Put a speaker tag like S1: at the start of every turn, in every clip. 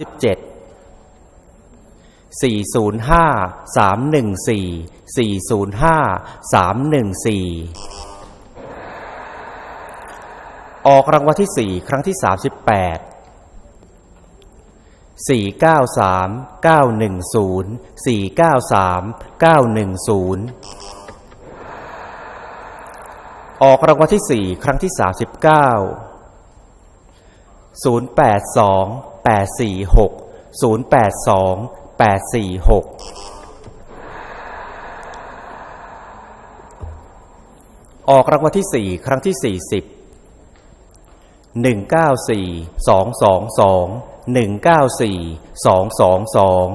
S1: สิบเจ็ดสี่ศูนย์ห้าสามหนึ่งสี่สี่ศูนย์ห้าสามหนึ่งสี่ออกรางวัลที่สี่ครั้งที่สามสิบแปดสี่เก้าสามเก้าหนึ่งศูนย์สี่เก้าสามเก้าหนึ่งศูนย์ออกรางวัลที่สี่ครั้งที่สามสิบเก้าศูนย์แปดสอง แปดสี่หกศูนย์แปดสองแปดสี่หกออกรางวัลที่สี่ครั้งที่สี่สิบหนึ่งเก้าสี่สองสองสองหนึ่งเก้าสี่สองสองสอง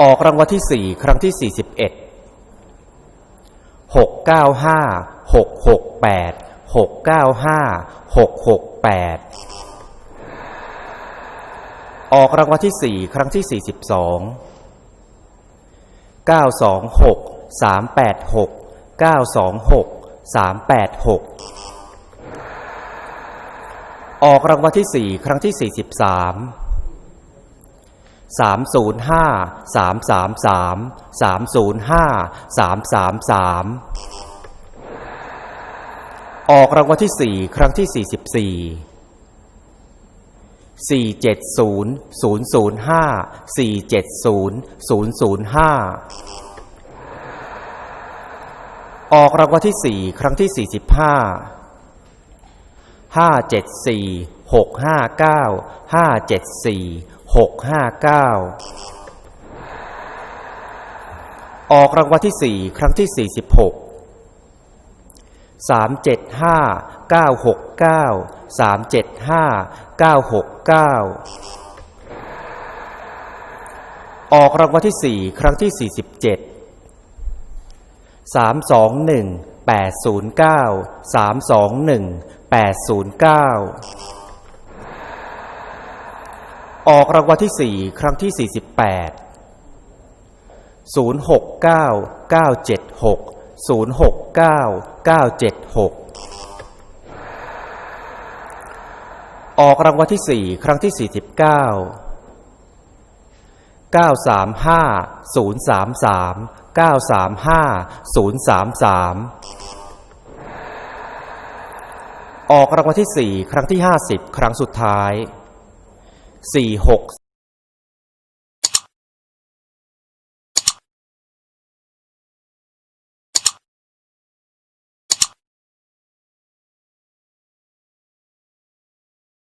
S1: ออกรางวัลที่สี่ครั้งที่สี่สิบเอ็ด หกเก้าห้าหกหกแปดออกรางวัลที่สี่ครั้งที่สี่สิบสองเก้าสองหกสามแปดหกเก้าสองหกสามแปดหกออกรางวัลที่สี่ครั้งที่สี่สิบสามสามศูนย์ห้าสามสามสามสามศูนย์ห้าสามสามสาม ออกรางวัลที่สี่ครั้งที่สี่สิบสี่สี่เจ็ดศูนย์ศูนย์ศูนย์ห้าสี่เจ็ดศูนย์ศูนย์ศูนย์ห้าออกรางวัลที่สี่ครั้งที่สี่สิบห้าห้าเจ็ดสี่หกห้าเก้าห้าเจ็ดสี่หกห้าเก้าออกรางวัลที่สี่ครั้งที่สี่สิบหก 375 969 375 969 ออกรางวัลที่สี่ครั้งที่สี่สิบเจ็ดสามสองหนึ่งแปดศูนย์เก้าสามสองหนึ่งแปดศูนย์เก้าออกรางวัลที่สี่ครั้งที่สี่สิบแปดศูนย์หกเก้าเก้าเจ็ดหกศูนย์หก เก้าเก้าเจ็ดหกออกรางวัลที่สี่ครั้งที่สี่สิบเก้าเก้าสามห้าศูนย์สามสามเก้าสามห้าศูนย์สามสามออกรางวัลที่สี่ครั้งที่ห้าสิบครั้งสุดท้ายสี่หก